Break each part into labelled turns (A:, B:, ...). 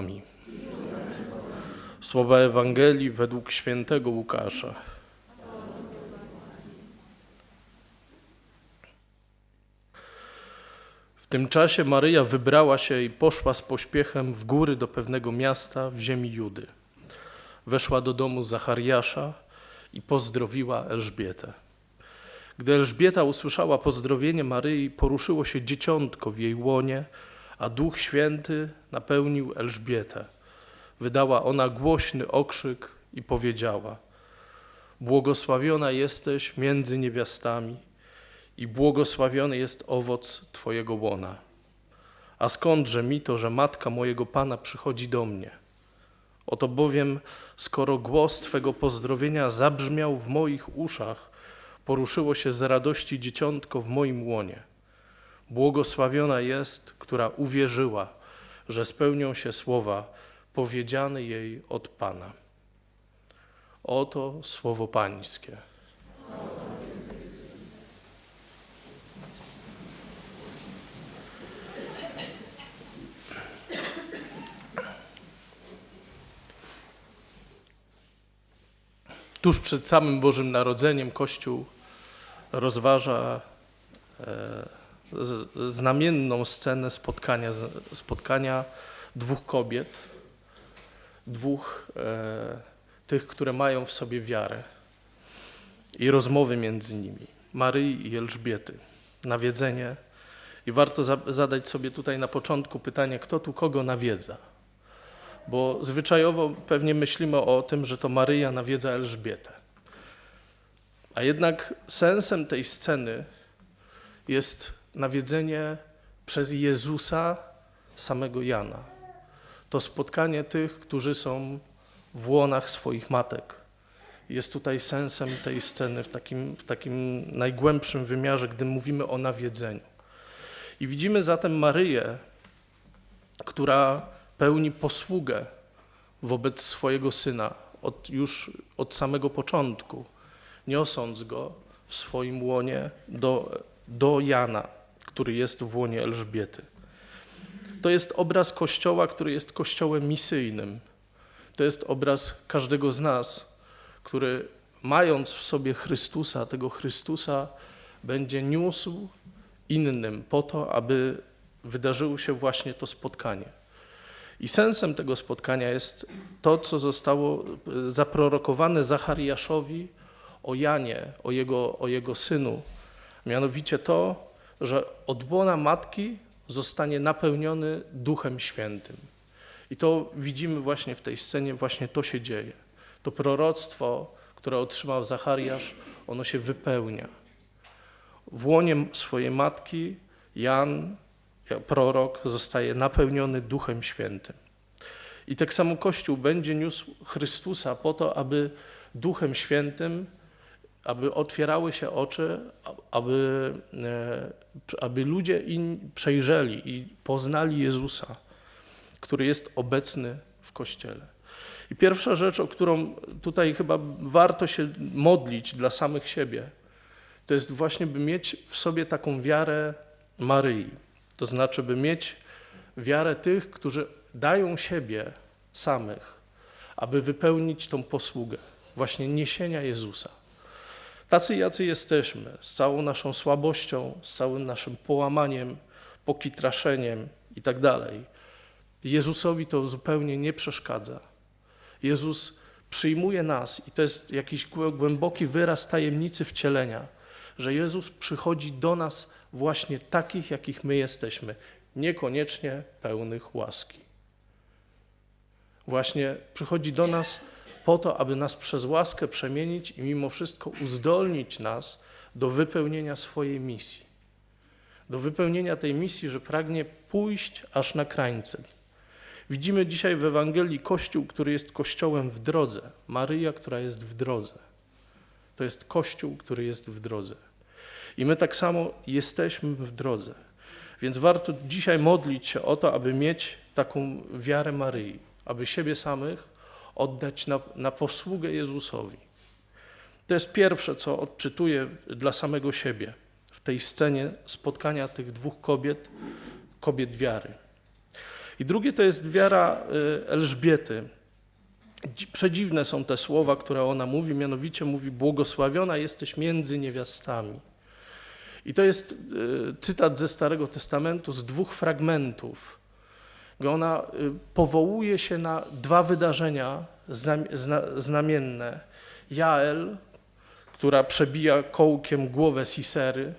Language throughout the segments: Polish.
A: nami. Słowa Ewangelii według świętego Łukasza. W tym czasie Maryja wybrała się i poszła z pośpiechem w góry do pewnego miasta w ziemi Judy. Weszła do domu Zachariasza i pozdrowiła Elżbietę. Gdy Elżbieta usłyszała pozdrowienie Maryi, poruszyło się dzieciątko w jej łonie, a Duch Święty napełnił Elżbietę. Wydała ona głośny okrzyk i powiedziała: Błogosławiona jesteś między niewiastami i błogosławiony jest owoc Twojego łona. A skądże mi to, że matka mojego Pana przychodzi do mnie? Oto bowiem, skoro głos Twego pozdrowienia zabrzmiał w moich uszach, poruszyło się z radości dzieciątko w moim łonie. Błogosławiona jest, która uwierzyła, że spełnią się słowa powiedziane jej od Pana. Oto słowo Pańskie. Tuż przed samym Bożym Narodzeniem Kościół rozważa e, znamienną scenę spotkania, spotkania dwóch kobiet, dwóch e, tych, które mają w sobie wiarę i rozmowy między nimi, Maryi i Elżbiety, nawiedzenie. I warto za, zadać sobie tutaj na początku pytanie, kto tu kogo nawiedza. Bo zwyczajowo pewnie myślimy o tym, że to Maryja nawiedza Elżbietę. A jednak sensem tej sceny jest nawiedzenie przez Jezusa samego Jana. To spotkanie tych, którzy są w łonach swoich matek. Jest tutaj sensem tej sceny w takim, w takim najgłębszym wymiarze, gdy mówimy o nawiedzeniu. I widzimy zatem Maryję, która pełni posługę wobec swojego syna od, już od samego początku, niosąc go w swoim łonie do, do Jana, który jest w łonie Elżbiety. To jest obraz Kościoła, który jest Kościołem misyjnym. To jest obraz każdego z nas, który mając w sobie Chrystusa, tego Chrystusa będzie niósł innym po to, aby wydarzyło się właśnie to spotkanie. I sensem tego spotkania jest to, co zostało e, zaprorokowane Zachariaszowi o Janie, o jego, o jego synu. Mianowicie to, że od łona matki zostanie napełniony Duchem Świętym. I to widzimy właśnie w tej scenie, właśnie to się dzieje. To proroctwo, które otrzymał Zachariasz, ono się wypełnia. W łonie swojej matki Jan, jak prorok, zostaje napełniony Duchem Świętym. I tak samo Kościół będzie niósł Chrystusa po to, aby Duchem Świętym, aby otwierały się oczy, aby, e, aby ludzie in przejrzeli i poznali Jezusa, który jest obecny w Kościele. I pierwsza rzecz, o którą tutaj chyba warto się modlić dla samych siebie, to jest właśnie, by mieć w sobie taką wiarę Maryi. To znaczy, by mieć wiarę tych, którzy dają siebie samych, aby wypełnić tą posługę właśnie niesienia Jezusa. Tacy, jacy jesteśmy, z całą naszą słabością, z całym naszym połamaniem, pokitraszeniem i tak. Jezusowi to zupełnie nie przeszkadza. Jezus przyjmuje nas i to jest jakiś głę- głęboki wyraz tajemnicy wcielenia, że Jezus przychodzi do nas właśnie takich, jakich my jesteśmy, niekoniecznie pełnych łaski. Właśnie przychodzi do nas po to, aby nas przez łaskę przemienić i mimo wszystko uzdolnić nas do wypełnienia swojej misji. Do wypełnienia tej misji, że pragnie pójść aż na krańce. Widzimy dzisiaj w Ewangelii Kościół, który jest Kościołem w drodze. Maryja, która jest w drodze. To jest Kościół, który jest w drodze. I my tak samo jesteśmy w drodze. Więc warto dzisiaj modlić się o to, aby mieć taką wiarę Maryi, aby siebie samych oddać na, na posługę Jezusowi. To jest pierwsze, co odczytuję dla samego siebie w tej scenie spotkania tych dwóch kobiet, kobiet wiary. I drugie to jest wiara y, Elżbiety. Dzi- Przedziwne są te słowa, które ona mówi, mianowicie mówi: Błogosławiona jesteś między niewiastami. I to jest y, cytat ze Starego Testamentu z dwóch fragmentów. Ona y, powołuje się na dwa wydarzenia znam, zna, znamienne. Jael, która przebija kołkiem głowę Sisery,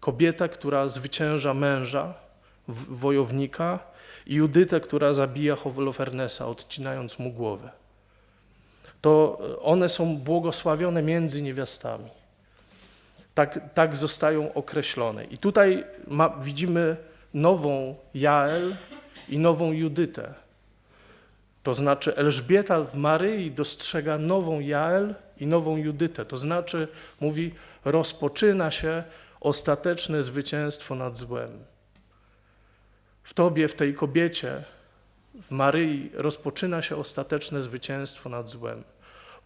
A: kobieta, która zwycięża męża, wojownika, i Judytę, która zabija Holofernesa, odcinając mu głowę. To y, one są błogosławione między niewiastami. Tak, tak zostają określone. I tutaj ma, widzimy nową Jael i nową Judytę. To znaczy Elżbieta w Maryi dostrzega nową Jael i nową Judytę. To znaczy mówi, rozpoczyna się ostateczne zwycięstwo nad złem. W tobie, w tej kobiecie, w Maryi rozpoczyna się ostateczne zwycięstwo nad złem.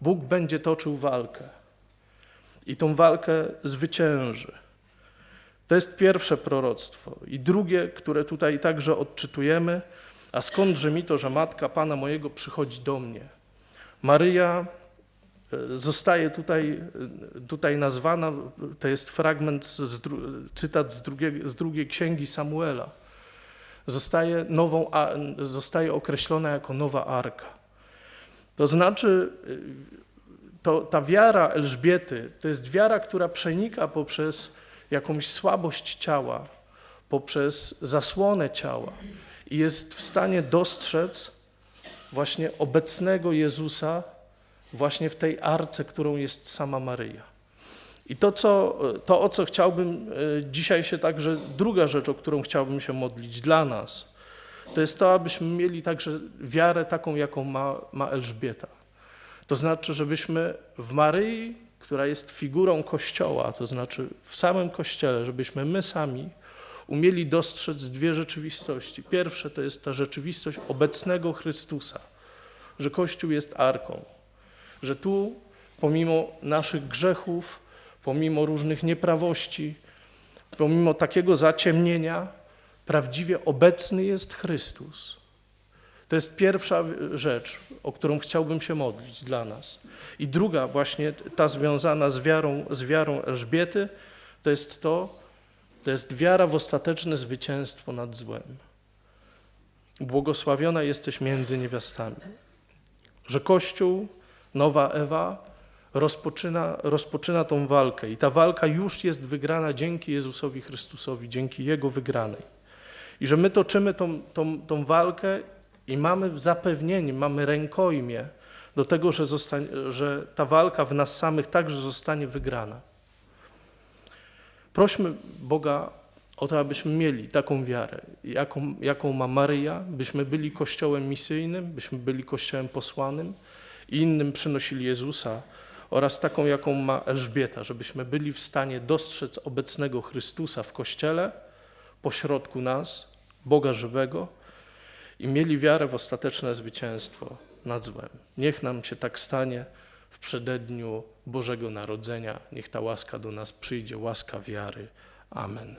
A: Bóg będzie toczył walkę i tą walkę zwycięży. To jest pierwsze proroctwo. I drugie, które tutaj także odczytujemy, a skądże mi to, że matka Pana mojego przychodzi do mnie? Maryja e, zostaje tutaj, e, tutaj nazwana, to jest fragment, z, cytat z, drugiej, z drugiej księgi Samuela. Zostaje, nową, zostaje określona jako nowa arka. To znaczy, e, to, ta wiara Elżbiety to jest wiara, która przenika poprzez jakąś słabość ciała, poprzez zasłonę ciała i jest w stanie dostrzec właśnie obecnego Jezusa właśnie w tej arce, którą jest sama Maryja. I to, co, to o co chciałbym e, dzisiaj się także, druga rzecz, o którą chciałbym się modlić dla nas, to jest to, abyśmy mieli także wiarę taką, jaką ma, ma Elżbieta. To znaczy, żebyśmy w Maryi, która jest figurą Kościoła, to znaczy w samym Kościele, żebyśmy my sami umieli dostrzec dwie rzeczywistości. Pierwsze to jest ta rzeczywistość obecnego Chrystusa, że Kościół jest arką, że tu pomimo naszych grzechów, pomimo różnych nieprawości, pomimo takiego zaciemnienia, prawdziwie obecny jest Chrystus. To jest pierwsza rzecz, o którą chciałbym się modlić dla nas. I druga, właśnie ta związana z wiarą, z wiarą Elżbiety, to jest to, to jest wiara w ostateczne zwycięstwo nad złem. Błogosławiona jesteś między niewiastami. Że Kościół, nowa Ewa, rozpoczyna, rozpoczyna tą walkę. I ta walka już jest wygrana dzięki Jezusowi Chrystusowi, dzięki Jego wygranej. I że my toczymy tą, tą, tą walkę i mamy zapewnienie, mamy rękojmie do tego, że, zostanie, że ta walka w nas samych także zostanie wygrana. Prośmy Boga o to, abyśmy mieli taką wiarę, jaką, jaką ma Maryja, byśmy byli kościołem misyjnym, byśmy byli kościołem posłanym i innym przynosili Jezusa, oraz taką, jaką ma Elżbieta, żebyśmy byli w stanie dostrzec obecnego Chrystusa w kościele, pośrodku nas, Boga żywego i mieli wiarę w ostateczne zwycięstwo nad złem. Niech nam się tak stanie w przededniu Bożego Narodzenia. Niech ta łaska do nas przyjdzie, łaska wiary. Amen.